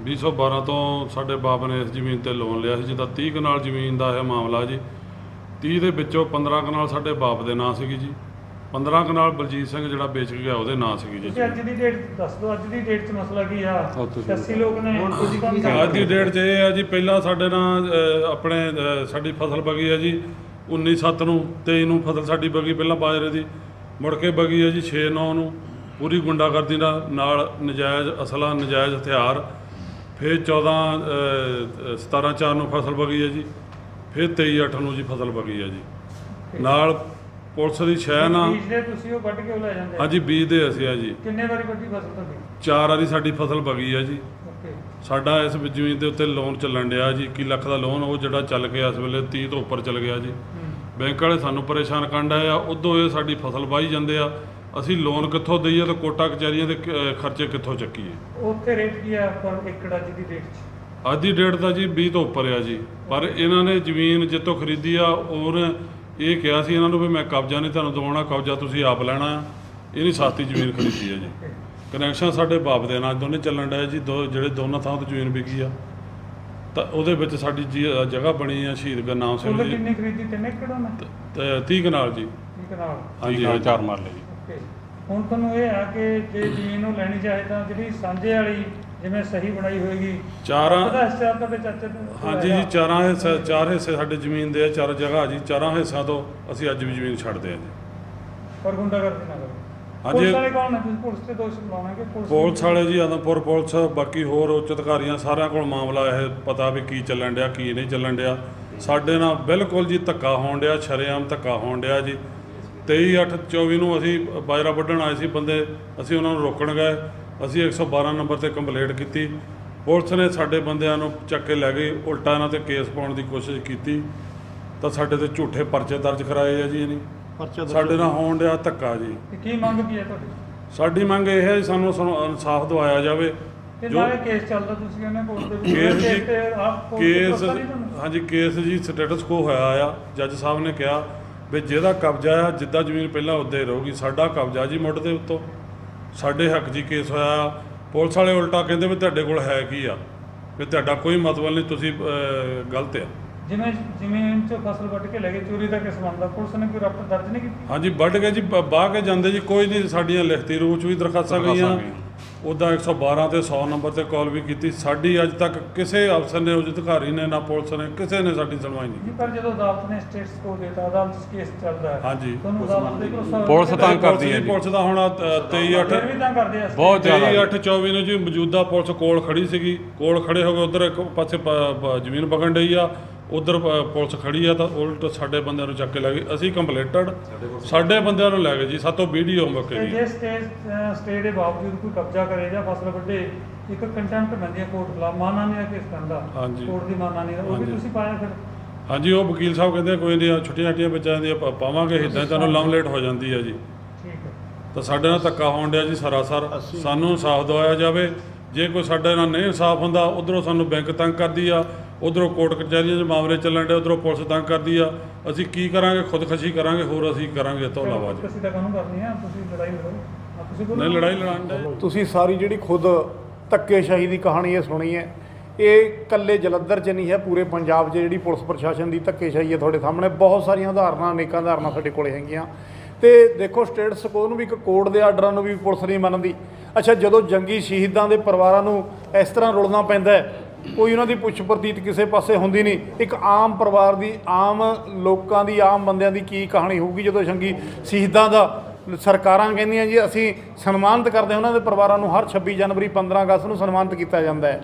2012 ਤੋਂ ਸਾਡੇ ਬਾਪ ਨੇ ਇਸ ਜ਼ਮੀਨ ਤੇ ਲੋਨ ਲਿਆ ਸੀ ਜਿਹਦਾ 30 ਕਨਾਲ ਜ਼ਮੀਨ ਦਾ ਇਹ ਮਾਮਲਾ ਜੀ। 30 ਦੇ ਵਿੱਚੋਂ 15 ਕਨਾਲ ਸਾਡੇ ਬਾਪ ਦੇ ਨਾਂ ਸੀਗੀ ਜੀ। 15 ਕਨਾਲ ਬਲਜੀਤ ਸਿੰਘ ਜਿਹੜਾ ਵੇਚ ਕੇ ਗਿਆ ਉਹਦੇ ਨਾਂ ਸੀਗੀ ਜੀ। ਤੁਸੀਂ ਅੱਜ ਦੀ ਡੇਟ ਦੱਸ ਦਿਓ ਅੱਜ ਦੀ ਡੇਟ 'ਚ ਮਸਲਾ ਕੀ ਆ? ਉਹ ਤੁਸੀਂ 80 ਲੋਕ ਨੇ ਹੁਣ ਤੁਸੀਂ ਕੀ ਤੁਹਾਨੂੰ ਅੱਜ ਦੀ ਡੇਟ 'ਚ ਇਹ ਆ ਜੀ ਪਹਿਲਾਂ ਸਾਡੇ ਨਾਲ ਅ, ਆਪਣੇ ਅ, ਸਾਡੀ ਫਸਲ ਬਗੀ ਆ ਜੀ 19 7 ਨੂੰ 23 ਨੂੰ ਫਸਲ ਸਾਡੀ ਬਗੀ ਪਹਿਲਾਂ ਬਾਜਰੇ ਦੀ। ਮੁੜ ਕੇ ਬਗੀ ਆ ਜੀ 6 9 ਨੂੰ ਪੂਰੀ ਗੁੰਡਾਗਰਦੀ ਨਾਲ ਨਾਲ ਨਜਾਇਜ਼ ਅਸਲਾ ਨਜਾਇਜ਼ ਹਥਿਆਰ। ਫਿਰ 14 ਅ, 17 4 ਨੂੰ ਫਸਲ ਬਗੀ ਆ ਜੀ। ਫਿਰ 23 8 ਨੂੰ ਜੀ ਫਸਲ ਬਗੀ ਆ ਜੀ। ਨਾਲ ਪੁਲਿਸ ਦੀ ਸ਼ਹਿ ਨਾਲ ਬੀਜਦੇ ਤੁਸੀਂ ਉਹ ਵੱਢ ਕੇ ਉਹ ਲੈ ਜਾਂਦੇ ਆ। ਹਾਂਜੀ ਬੀਜ ਦੇ ਅਸੀਂ ਆ ਜੀ। ਕਿੰਨੇ ਵਾਰੀ ਵੱਡੀ ਫਸਲ ਤੁਹਾਡੀ? ਚਾਰ ਵਾਰੀ ਸਾਡੀ ਫਸਲ ਬਗੀ ਆ ਜੀ। ਸਾਡਾ ਇਸ ਜ਼ਮੀਨ ਦੇ ਉੱਤੇ ਲੋਨ ਚੱਲਣ ਡਿਆ ਜੀ। 21 ਲੱਖ ਦਾ ਲੋਨ ਉਹ ਜਿਹੜਾ ਚੱਲ ਗਿਆ ਇਸ ਵੇਲੇ 30 ਤੋਂ ਉੱਪਰ ਚੱਲ ਗਿਆ ਜੀ। ਹੂੰ। ਬੈਂਕ ਵਾਲੇ ਸਾਨੂੰ ਪਰੇਸ਼ਾਨ ਕਰਨ ਡਏ ਆ। ਉਦੋਂ ਇਹ ਸਾਡੀ ਫਸਲ ਵਾਹੀ ਜਾਂਦੇ ਆ। ਅਸੀਂ ਲੋਨ ਕਿੱਥੋਂ ਦਈਏ ਤੇ ਕੋਟਾ ਕਚਹਿਰੀਆਂ ਦੇ ਕ- ਖਰਚੇ ਕਿੱਥੋਂ ਚੱਕੀਏ? ਉੱਥੇ ਰੇਟ ਕੀ ਹੈ ਪਰ ਏਕੜ ਅੱਜ ਦੀ ਰੇਟ 'ਚ? ਅੱਜ ਦੀ ਡੇਟ ਦਾ ਜੀ 20 ਤੋਂ ਉੱਪਰ ਆ ਜੀ। ਪਰ ਇਹਨਾਂ ਨੇ ਜ਼ਮੀਨ ਜਿੱਤੋਂ ਖਰੀਦੀ ਆ ਔਰ ਇਹ ਕਿਹਾ ਸੀ ਇਹਨਾਂ ਨੂੰ ਵੀ ਮੈਂ ਕਬਜ਼ਾ ਨਹੀਂ ਤੁਹਾਨੂੰ ਦਵਾਉਣਾ ਕਬਜ਼ਾ ਤੁਸੀਂ ਆਪ ਲੈਣਾ। ਆ ਇਹ ਨਹੀਂ ਸਸਤੀ ਜ਼ਮੀਨ ਖਰੀਦੀ ਆ ਜੀ। ਕਨੈਕਸ਼ਨ ਸਾਡੇ ਬਾਪ ਦੇ ਨਾਲ ਦੋਨੇ ਚੱਲਣ ਡਏ ਜੀ ਦੋ ਜਿਹੜੇ ਦੋਨਾਂ ਥਾਂ ਤੋਂ ਜ਼ਮੀਨ ਵਿਕੀ ਆ। ਤਾਂ ਉਹਦੇ ਵਿੱਚ ਸਾਡੀ ਜੀ- ਅ, ਜਗ੍ਹਾ ਬਣੀ ਆ ਸ਼ਹੀਦ ਗੁਰਨਾਮ ਸਿੰਘ ਕੁੱਲ ਜੀ ਕਿੰਨੀ ਖਰੀਦੀ? ਤਿੰਨ ਏਕੜ ਉਹਨੇ? ਤੇ 30 ਕਨਾਲ ਜੀ। ਠੀਕ ਨਾਲ ਹਾਂਜੀ ਨਾਲ। ਚਾਰ ਮਰਲੇ ਜੀ। ਓਕੇ ਹੁਣ ਤੁਹਾਨੂੰ ਇਹ ਆ ਕਿ ਜੇ ਜ਼ਮੀਨ ਨੂੰ ਲੈਣੀ ਚਾਹੇ ਤਾਂ ਜਿਹੜੀ ਸਾਂਝੇ ਵਾਲੀ ਜਿਵੇਂ ਸਹੀ ਬਣਾਈ ਹੋਏਗੀ। ਚਾਰਾਂ ਉਹਦਾ ਹਿੱਸਾ ਤੁਹਾਡੇ ਚਾਚੇ ਕੋਲ ਹਾਂਜੀ। ਜੀ ਚਾਰਾਂ ਹਿੱਸੇ ਚਾਰ ਹਿੱਸੇ ਸਾਡੇ ਜ਼ਮੀਨ ਦੇ ਆ ਚਾਰ ਜਗ੍ਹਾ ਜੀ। ਚਾਰਾਂ ਹਿੱਸਿਆਂ ਤੋਂ ਅਸੀਂ ਅੱਜ ਵੀ ਜ਼ਮੀਨ ਛੱਡਦੇ ਆ ਜੀ। ਪਰ ਗੁੰਡਾਗਰਦੀ ਨਾ ਕਰੋ। ਹਾਂਜੀ। ਪੁਲਿਸ ਵਾਲੇ ਕੌਣ ਨੇ? ਤੁਸੀਂ ਪੁਲਿਸ ਤੇ ਦੋਸ਼ ਲਾਉਣਗੇ ਪੁਲਿਸ ਵਾਲੇ ਜੀ ਆਦਮਪੁਰ ਪੁਲਿਸ ਬਾਕੀ ਹੋਰ ਉੱਚ ਅਧਿਕਾਰੀਆਂ ਸਾਰਿਆਂ ਕੋਲ ਮਾਮਲਾ ਇਹ ਪਤਾ ਵੀ ਕੀ ਚੱਲਣ ਡਿਆ ਕੀ ਨਹੀਂ ਚੱਲਣ ਡਿਆ। ਸਾਡੇ ਨਾਲ ਬਿਲਕੁਲ ਜੀ ਧੱਕਾ ਹੋਣ ਡਿਆ ਸ਼ਰੇਆਮ ਧੱਕਾ ਹੋਣ ਡਿਆ ਜੀ। 23 8 24 ਨੂੰ ਅਸੀਂ ਬਾਜਰਾ ਵੱਢਣ ਆਏ ਸੀ ਬੰਦੇ ਅਸੀਂ ਉਹਨਾਂ ਨੂੰ ਰੋਕਣ ਗਏ। ਅਸੀਂ 112 ਨੰਬਰ ਤੇ ਕੰਪਲੇਂਟ ਕੀਤੀ। ਪੁਲਿਸ ਨੇ ਸਾਡੇ ਬੰਦਿਆਂ ਨੂੰ ਚੱਕ ਕੇ ਲੈ ਗਈ ਉਲਟਾ ਇਹਨਾਂ ਤੇ ਕੇਸ ਪਾਉਣ ਦੀ ਕੋਸ਼ਿਸ਼ ਕੀਤੀ। ਤਾਂ ਸਾਡੇ ਤੇ ਝੂਠੇ ਪਰਚੇ ਦਰਜ ਕਰਾਏ ਆ ਜੀ ਇਹਨੀ। ਸਾਡੇ ਨਾਲ ਹੋਣ ਡਿਆ ਧੱਕਾ ਜੀ। ਕੀ ਮੰਗ ਕੀ ਹੈ ਤੁਹਾਡੀ? ਸਾਡੀ ਮੰਗ ਇਹ ਹੈ ਜੀ ਸਾਨੂੰ ਸਾਨੂੰ ਇਨਸਾਫ ਦਿਵਾਇਆ ਜਾਵੇ। ਜੋ ਕੇਸ ਚੱਲਦਾ ਤੁਸੀਂ ਕਹਿੰਦੇ ਕੋਰਟ ਦੇ ਵਿੱਚ। ਕੇਸ? ਹਾਂਜੀ ਕੇਸ ਜੀ ਸਟੇਟਸ ਕੋ ਹੋਇਆ ਆ। ਜੱਜ ਸਾਹਿਬ ਨੇ ਕਿਹਾ ਵੀ ਜਿਹਦਾ ਕਬਜ਼ਾ ਆ ਜਿੱਦਾਂ ਜ਼ਮੀਨ ਪਹਿਲਾਂ ਉੱਦਾਂ ਹੀ ਰਹੂਗੀ ਸਾਡਾ ਕਬਜ਼ਾ ਜੀ ਮੁੱਢ ਦੇ ਉੱਤੋਂ ਸਾਡੇ ਹੱਕ ਜੀ ਕੇਸ ਹੋਇਆ। ਪੁਲਿਸ ਵਾਲੇ ਉਲਟਾ ਕਹਿੰਦੇ ਵੀ ਤੁਹਾਡੇ ਕੋਲ ਹੈ ਕੀ ਆ ਵੀ ਤੁਹਾਡਾ ਕੋਈ ਮਤਲਬ ਨਹੀਂ ਤੁਸੀਂ ਅਹ, ਗਲਤ ਆ ਜਿਵੇਂ ਜ਼ਮੀਨ ਚੋਂ ਫਸਲ ਵੱਢ ਕੇ ਲੈ ਗਏ ਚੋਰੀ ਦਾ ਕਿਸ ਬਣਦਾ ਪੁਲਿਸ ਨੇ ਕੋਈ ਰਪਟ ਦਰਜ ਨਹੀਂ ਕੀਤੀ ਹਾਂਜੀ ਵੱਢ ਕੇ ਜੀ ਬ- ਬਾਹ ਕੇ ਜਾਂਦੇ ਜੀ ਕੋਈ ਨਹੀਂ ਸਾਡੀਆਂ ਲਿਖਤੀ ਰੂਪ ਚ ਵੀ ਦਰਖਾਸਤਾਂ ਗਈਆਂ। ਉੱਦਾਂ 112 ਤੇ 100 ਨੰਬਰ ਤੇ ਕਾਲ ਵੀ ਕੀਤੀ। ਸਾਡੀ ਅੱਜ ਤੱਕ ਕਿਸੇ ਅਫਸਰ ਨੇ ਉੱਚ ਅਧਿਕਾਰੀ ਨੇ ਨਾ ਪੁਲਿਸ ਨੇ ਕਿਸੇ ਨੇ ਸਾਡੀ ਸੁਣਵਾਈ ਨਹੀਂ ਪਰ ਜਦੋਂ ਅਦਾਲਤ ਨੇ ਸਟੇਟਸ ਕੋ ਦਿੱਤਾ ਅਦਾਲਤ 'ਚ ਕੇਸ ਚੱਲਦਾ ਹੈ। ਹਾਂਜੀ। ਤੁਹਾਨੂੰ ਅਦਾਲਤ ਦੇ ਭਰੋਸਾ ਪੁਲਿਸ ਤੰਗ ਕਰਦੀ ਹੈ ਪੁਲਿਸ ਜੀ। ਪੁਲਿਸ ਦਾ ਹੁਣ 23 8 ਫਿਰ ਵੀ ਤਾਂ ਕਰਦੇ ਆ ਬਹੁਤ ਜ਼ਿਆਦਾ। 23 8 24 ਨੂੰ ਜੀ ਮੌਜੂਦਾ ਪੁਲਿਸ ਕੋਲ ਖੜੀ ਸੀਗੀ। ਕੋਲ ਖੜੇ ਹੋ ਗਏ ਉਧਰ ਇੱਕ ਪਾਸੇ ਜ਼ਮੀਨ ਵਗਣ ਡਈ ਆ। ਉਧਰ ਪੁਲਿਸ ਖੜੀ ਆ ਤਾਂ ਉਲਟ ਸਾਡੇ ਬੰਦਿਆਂ ਨੂੰ ਚੱਕ ਕੇ ਲੈ ਗਏ ਅਸੀਂ ਕੰਪਲੇਂਟਡ। ਸਾਡੇ ਬੰਦਿਆਂ ਨੂੰ ਲੈ ਗਏ ਜੀ ਸਾਤੋਂ ਵੀਡੀਓ ਮੌਕੇ ਦੀ ਜੇ ਸਟੇਜ ਸਟੇ ਦੇ ਬਾਵਜੂਦ ਕੋਈ ਕਬਜ਼ਾ ਕਰੇ ਜਾਂ ਫਸਲ ਵੱਢੇ ਇੱਕ ਕੰਟੈਂਪਟ ਬੰਦੀ ਹੈ ਕੋਰਟ ਖਿਲਾਫ। ਮਾਨਾਨੀ ਦਾ। ਕੇਸ ਹਾਂਜੀ। ਕੋਰਟ ਦੀ ਮਾਨਾਨੀ ਦਾ ਉਹ ਵੀ। ਤੁਸੀਂ ਪਾਇਆ ਫਿਰ? ਹਾਂਜੀ ਉਹ ਵਕੀਲ ਸਾਹਿਬ ਕਹਿੰਦੇ ਕੋਈ ਨਹੀਂ ਛੁੱਟੀਆਂ ਛੁੱਟੀਆਂ ਬੱਚਿਆਂ ਪਾ- ਪਾਵਾਂਗੇ ਇਦਾਂ ਤੁਹਾਨੂੰ ਲੰਮ ਲੇਟ ਹੋ ਜਾਂਦੀ ਹੈ ਜੀ। ਠੀਕ ਹੈ। ਤਾਂ ਸਾਡੇ ਨਾਲ ਧੱਕਾ ਹੋਣ ਡਿਆ ਜੀ ਸਰਾਸਰ। ਸਾਨੂੰ ਇਨਸਾਫ ਦਿਵਾਇਆ ਜਾਵੇ। ਜੇ ਕੋਈ ਸਾਡੇ ਨਾਲ ਨਹੀਂ ਇਨਸਾਫ ਹੁੰਦਾ ਉਧਰੋਂ ਸਾਨੂੰ ਬੈਂਕ ਤੰਗ ਕਰਦੀ ਆ। ਉਧਰੋਂ ਕੋਰਟ ਕਚਹਿਰੀਆਂ 'ਚ ਮਾਮਲੇ ਚੱਲਣ ਡੇ ਉਧਰੋਂ ਪੁਲਿਸ ਤੰਗ ਕਰਦੀ ਆ। ਅਸੀਂ ਕੀ ਕਰਾਂਗੇ? ਖੁਦਕਸ਼ੀ ਕਰਾਂਗੇ ਹੋਰ ਅਸੀਂ ਕਰਾਂਗੇ ਇਹ ਤੋਂ ਇਲਾਵਾ ਜੀ। ਤੁਸੀਂ ਤਾਂ ਕਾਨੂੰਨ ਕਰਨੀ ਆ? ਤੁਸੀਂ ਲੜਾਈ ਲੜੋ। ਆ ਤੁਸੀਂ ਬੋਲੋ। ਨਹੀਂ ਲੜਾਈ ਲੜਾਉਣ ਦੇ ਤੁਸੀਂ ਸਾਰੀ ਜਿਹੜੀ ਖੁਦ ਧੱਕੇਸ਼ਾਹੀ ਦੀ ਕਹਾਣੀ ਇਹ ਸੁਣੀ ਹੈ ਇਹ ਕੱਲੇ ਜਲੰਧਰ 'ਚ ਨਹੀਂ ਹੈ ਪੂਰੇ ਪੰਜਾਬ 'ਚ ਜਿਹੜੀ ਪੁਲਿਸ ਪ੍ਰਸ਼ਾਸਨ ਦੀ ਧੱਕੇਸ਼ਾਹੀ ਹੈ ਤੁਹਾਡੇ ਸਾਹਮਣੇ ਬਹੁਤ ਸਾਰੀਆਂ ਉਦਾਹਰਨਾਂ ਅਨੇਕਾਂ ਉਦਾਹਰਨਾਂ ਸਾਡੇ ਕੋਲੇ ਹੈਗੀਆਂ। ਤੇ ਦੇਖੋ ਸਟੇਟ ਸਕੋ ਨੂੰ ਵੀ ਇੱਕ ਕੋਰਟ ਦੇ ਆਰਡਰਾਂ ਨੂੰ ਵੀ ਪੁਲਿਸ ਨਹੀਂ ਮੰਨਦੀ। ਅੱਛਾ ਜਦੋਂ ਜੰਗੀ ਸ਼ਹੀਦਾਂ ਦੇ ਪਰਿਵਾਰਾਂ ਨੂੰ ਇਸ ਤਰ੍ਹਾਂ ਰੁਲਣਾ ਪੈਂਦਾ ਹੈ ਕੋਈ ਉਹਨਾਂ ਦੀ ਪੁੱਛ ਪ੍ਰਤੀਤ ਕਿਸੇ ਪਾਸੇ ਹੁੰਦੀ ਨਹੀਂ। ਇੱਕ ਆਮ ਪਰਿਵਾਰ ਦੀ, ਆਮ ਲੋਕਾਂ ਦੀ, ਆਮ ਬੰਦਿਆਂ ਦੀ ਕੀ ਕਹਾਣੀ ਹੋਊਗੀ ਜਦੋਂ ਸੰਗੀ ਸ਼ਹੀਦਾਂ ਦਾ ਸਰਕਾਰਾਂ ਕਹਿੰਦੀਆਂ ਜੀ, ਅਸੀਂ ਸਨਮਾਨਿਤ ਕਰਦੇ ਉਹਨਾਂ ਦੇ ਪਰਿਵਾਰਾਂ ਨੂੰ ਹਰ 26 ਜਨਵਰੀ 15 ਅਗਸਤ ਨੂੰ ਸਨਮਾਨਿਤ ਕੀਤਾ ਜਾਂਦਾ ਹੈ।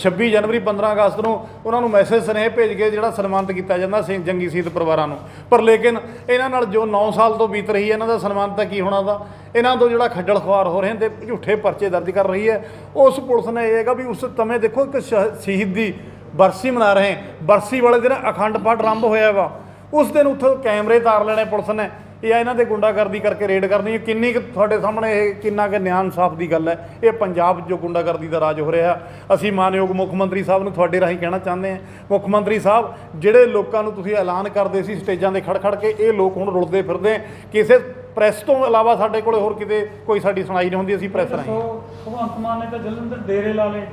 26 ਜਨਵਰੀ 15 ਅਗਸਤ ਨੂੰ ਉਹਨਾਂ ਨੂੰ ਮੈਸੇਜ ਸਨੇਹ ਭੇਜ ਕੇ ਜਿਹੜਾ ਸਨਮਾਨਿਤ ਕੀਤਾ ਜਾਂਦਾ ਸੀ ਜੰਗੀ ਸ਼ਹੀਦ ਪਰਿਵਾਰਾਂ ਨੂੰ। ਪਰ ਲੇਕਿਨ ਇਹਨਾਂ ਨਾਲ ਜੋ 9 ਸਾਲ ਤੋਂ ਬੀਤ ਰਹੀ ਹੈ, ਇਹਨਾਂ ਦਾ ਸਨਮਾਨ ਤਾਂ ਕੀ ਹੋਣਾ ਦਾ ਇਹਨਾਂ ਤੋਂ ਜਿਹੜਾ ਖੱਜਲ ਖੁਆਰ ਹੋ ਰਹੇ ਨੇ ਤੇ ਝੂਠੇ ਪਰਚੇ ਦਰਜ ਕਰ ਰਹੀ ਹੈ। ਉਸ ਪੁਲਿਸ ਨੇ ਇਹ ਹੈਗਾ ਵੀ ਉਸ ਸਮੇਂ ਦੇਖੋ ਇੱਕ ਸ਼- ਸ਼ਹੀਦ ਦੀ ਬਰਸੀ ਮਨਾ ਰਹੇ। ਬਰਸੀ ਵਾਲੇ ਦਿਨ ਅਖੰਡ ਪਾਠ ਆਰੰਭ ਹੋਇਆ ਵਾ। ਉਸ ਦਿਨ ਉੱਥੇ ਕੈਮਰੇ ਤਾਰ ਲੈਣੇ ਪੁਲਿਸ ਨੇ। ਇਹ ਇਹਨਾਂ ਦੇ ਗੁੰਡਾਗਰਦੀ ਕਰਕੇ ਰੇਡ ਕਰਨੀ ਹੈ ਕਿੰਨੀ ਕੁ ਤੁਹਾਡੇ ਸਾਹਮਣੇ ਇਹ ਕਿੰਨਾ ਕੁ ਨਿਆਂ ਇਨਸਾਫ ਦੀ ਗੱਲ ਹੈ? ਇਹ ਪੰਜਾਬ 'ਚ ਜੋ ਗੁੰਡਾਗਰਦੀ ਦਾ ਰਾਜ ਹੋ ਰਿਹਾ ਅਸੀਂ ਮਾਨਯੋਗ ਮੁੱਖ ਮੰਤਰੀ ਸਾਹਿਬ ਨੂੰ ਤੁਹਾਡੇ ਰਾਹੀਂ ਕਹਿਣਾ ਚਾਹੁੰਦੇ ਹਾਂ। ਮੁੱਖ ਮੰਤਰੀ ਸਾਹਿਬ ਜਿਹੜੇ ਲੋਕਾਂ ਨੂੰ ਤੁਸੀਂ ਐਲਾਨ ਕਰਦੇ ਸੀ ਸਟੇਜਾਂ ਦੇ ਖੜ ਖੜ ਕੇ ਇਹ ਲੋਕ ਹੁਣ ਰੁਲਦੇ ਫਿਰਦੇ ਕਿਸੇ ਪ੍ਰੈਸ ਤੋਂ ਇਲਾਵਾ ਸਾਡੇ ਕੋਲੇ ਹੋਰ ਕਿਤੇ ਕੋਈ ਸਾਡੀ ਸੁਣਾਈ ਨਹੀਂ ਹੁੰਦੀ ਅਸੀਂ ਪ੍ਰੈਸ ਰਾਹੀਂ। ਭਗਵੰਤ ਮਾਨ ਨੇ ਤਾਂ ਜਲੰਧਰ ਡੇਰੇ ਲਾ ਲਏ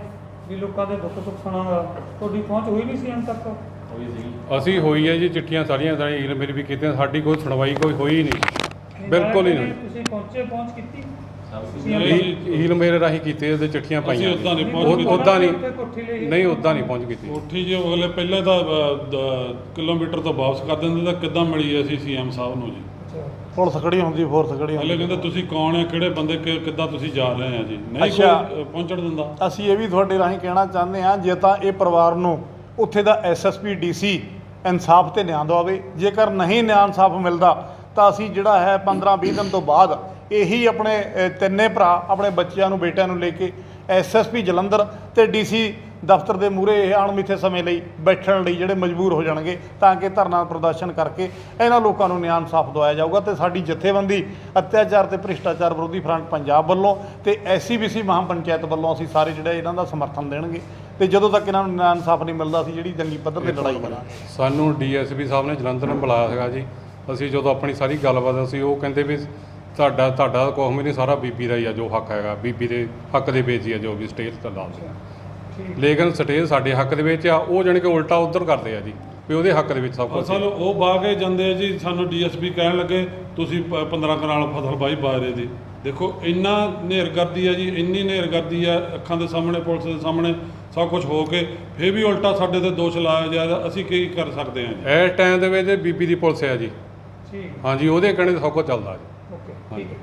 ਵੀ ਲੋਕਾਂ ਦੇ ਦੁੱਖ ਸੁੱਖ ਸੁਣਾਉਂਦਾ ਤੁਹਾਡੀ ਪਹੁੰਚ ਹੋਈ ਨਹੀਂ ਸੀ ਅੰਤ ਤੱਕ? ਅਸੀਂ ਹੋਈ ਹੈ ਜੀ ਚਿੱਠੀਆਂ ਸਾਰੀਆਂ ਸਾਰੀਆਂ ਈਲ ਮੇਰੀ ਵੀ ਕੀਤੀਆਂ ਸਾਡੀ ਕੋਈ ਸੁਣਵਾਈ ਕੋਈ ਹੋਈ ਨਹੀਂ। ਬਿਲਕੁਲ ਹੀ ਨਹੀਂ। ਤੁਸੀਂ ਪਹੁੰਚੇ ਪਹੁੰਚ ਕੀਤੀ? ਈਲ ਮੇਰੇ ਰਾਹੀਂ ਕੀਤੇ ਉਹਦੇ ਚਿੱਠੀਆਂ ਪਾਈਆਂ। ਉੱਦਾਂ ਨਹੀਂ ਉਹ- ਪਹੁੰਚ ਉੱਦਾਂ ਉੱਥੇ ਨਹੀਂ ਕੋਠੀ ਲਈ ਨਹੀਂ ਉੱਦਾਂ ਨਹੀਂ ਪਹੁੰਚ ਕੀਤੀ। ਉੱਠੀ ਜੇ ਅਗਲੇ ਪਹਿਲੇ ਤਾਂ ਅ, ਦ- ਕਿਲੋਮੀਟਰ ਤੋਂ ਵਾਪਸ ਕਰ ਦਿੰਦੇ ਤਾਂ ਕਿੱਦਾਂ ਮਿਲੀ ਅਸੀਂ ਸੀਐਮ ਸਾਹਿਬ ਨੂੰ ਜੀ? ਪੁਲਿਸ ਖੜੀ ਹੁੰਦੀ ਫੋਰਸ ਖੜੀ ਹਲੇ ਕਹਿੰਦੇ ਤੁਸੀਂ ਕੌਣ ਆ? ਕਿਹੜੇ ਬੰਦੇ? ਕਿ- ਕਿੱਦਾਂ ਤੁਸੀਂ ਜਾ ਰਹੇ ਆ ਜੀ? ਨਹੀਂ ਕੋਈ ਅੱਛਾ। ਅ, ਪਹੁੰਚਣ ਦਿੰਦਾ। ਅਸੀਂ ਇਹ ਵੀ ਤੁਹਾਡੇ ਰਾਹੀਂ ਕਹਿਣਾ ਚਾਹੁੰਦੇ ਹਾਂ ਜੇ ਤਾਂ ਇਹ ਪਰਿਵਾਰ ਨੂੰ ਉੱਥੇ ਦਾ ਐਸਐਸਪੀ ਡੀਸੀ ਇਨਸਾਫ ਤੇ ਨਿਆਂ ਦਵਾਵੇ। ਜੇਕਰ ਨਹੀਂ ਨਿਆਂ ਇਨਸਾਫ ਮਿਲਦਾ, ਤਾਂ ਅਸੀਂ ਜਿਹੜਾ ਹੈ 15 20 ਦਿਨ ਤੋਂ ਬਾਅਦ ਇਹੀ ਆਪਣੇ ਤਿੰਨੇ ਭਰਾ ਆਪਣੇ ਬੱਚਿਆਂ ਨੂੰ, ਬੇਟਿਆਂ ਨੂੰ ਲੈ ਕੇ ਐਸਐਸਪੀ ਜਲੰਧਰ ਤੇ ਡੀਸੀ ਦਫ਼ਤਰ ਦੇ ਮੂਹਰੇ ਇਹ ਅਣਮਿੱਥੇ ਸਮੇਂ ਲਈ ਬੈਠਣ ਲਈ ਜਿਹੜੇ ਮਜਬੂਰ ਹੋ ਜਾਣਗੇ, ਤਾਂ ਕਿ ਧਰਨਾ ਪ੍ਰਦਰਸ਼ਨ ਕਰਕੇ ਇਹਨਾਂ ਲੋਕਾਂ ਨੂੰ ਨਿਆਂ ਇਨਸਾਫ ਦਵਾਇਆ ਜਾਊਗਾ। ਤੇ ਸਾਡੀ ਜਥੇਬੰਦੀ, ਅਤਿਆਚਾਰ ਤੇ ਭ੍ਰਿਸ਼ਟਾਚਾਰ ਵਿਰੋਧੀ ਫਰੰਟ ਪੰਜਾਬ ਵੱਲੋਂ ਤੇ ਐਸਸੀਬੀਸੀ ਮਹਾਂ ਪੰਚਾਇਤ ਵੱਲੋਂ ਅਸੀਂ ਸਾਰੇ ਜਿਹੜੇ ਇਹਨਾਂ ਦਾ ਸਮਰਥਨ ਦੇਣਗੇ। ਤੇ ਜਦੋਂ ਤੱਕ ਇਹਨਾਂ ਨੂੰ ਨਿਆਂ ਇਨਸਾਫ ਨਹੀਂ ਮਿਲਦਾ ਅਸੀਂ ਜਿਹੜੀ ਜੰਗੀ ਪੱਧਰ ਤੇ ਲੜਾਈ ਕਰਾਂਗੇ। ਸਾਨੂੰ ਡੀਐਸਪੀ ਸਾਹਿਬ ਨੇ ਜਲੰਧਰ ਨੂੰ ਬੁਲਾਇਆ ਸੀਗਾ ਜੀ। ਅਸੀਂ ਜਦੋਂ ਆਪਣੀ ਸਾਰੀ ਗੱਲਬਾਤ ਅਸੀਂ ਉਹ ਕਹਿੰਦੇ ਵੀ ਤੁਹਾਡਾ ਤੁਹਾਡਾ ਕੁਛ ਵੀ ਨਹੀਂ ਸਾਰਾ ਬੀਬੀ ਦਾ ਹੀ ਆ ਜੋ ਹੱਕ ਹੈਗਾ। ਬੀਬੀ ਦੇ ਹੱਕ ਦੇ ਵਿੱਚ ਹੀ ਆ ਜੋ ਵੀ ਸਟੇਜ ਤੇ ਲਾ ਲੇਕਿਨ ਸਟੇਜ ਸਾਡੇ ਹੱਕ ਦੇ ਵਿੱਚ ਆ ਉਹ ਜਾਣੀ ਕਿ ਉਲਟਾ ਉਧਰ ਕਰਦੇ ਆ ਜੀ ਵੀ ਉਹਦੇ ਹੱਕ ਦੇ ਵਿੱਚ ਸਭ ਕੁਝ ਅਸਲ ਉਹ ਬਾਹ ਕੇ ਜਾਂਦੇ ਆ ਜੀ ਸਾਨੂੰ ਡੀਐਸਪੀ ਕਹਿਣ ਲੱਗੇ ਤੁਸੀਂ ਪ- 15 ਕਨਾਲ ਫਸਲ ਬਾਈ ਬਾਜਰੇ ਦੀ ਦੇਖੋ ਇੰਨਾ ਨੇਰਗਰਦੀ ਆ ਜੀ ਇੰਨੀ ਨੇਰਗਰਦੀ ਆ ਅੱਖਾਂ ਦੇ ਸਾਹਮਣੇ ਪੁਲਿਸ ਦੇ ਸਾਹਮਣੇ ਸਭ ਕੁਝ ਹੋ ਕੇ ਫੇਰ ਵੀ ਉਲਟਾ ਸਾਡੇ ਤੇ ਦੋਸ਼ ਲਾਇਆ ਜਾ ਰਿਹਾ ਅਸੀਂ ਕੀ ਕਰ ਸਕਦੇ ਹਾਂ ਜੀ? ਇਸ ਟਾਈਮ ਦੇ ਵਿੱਚ ਬੀਬੀ ਦੀ ਪੁਲਿਸ ਆ ਜੀ। ਠੀਕ। ਹਾਂਜੀ ਉਹਦੇ ਕਹਿਣੇ ਤੇ ਸਭ ਕੁਝ ਚੱਲਦਾ ਜੀ। ਓਕੇ ਠੀਕ ਹੈ।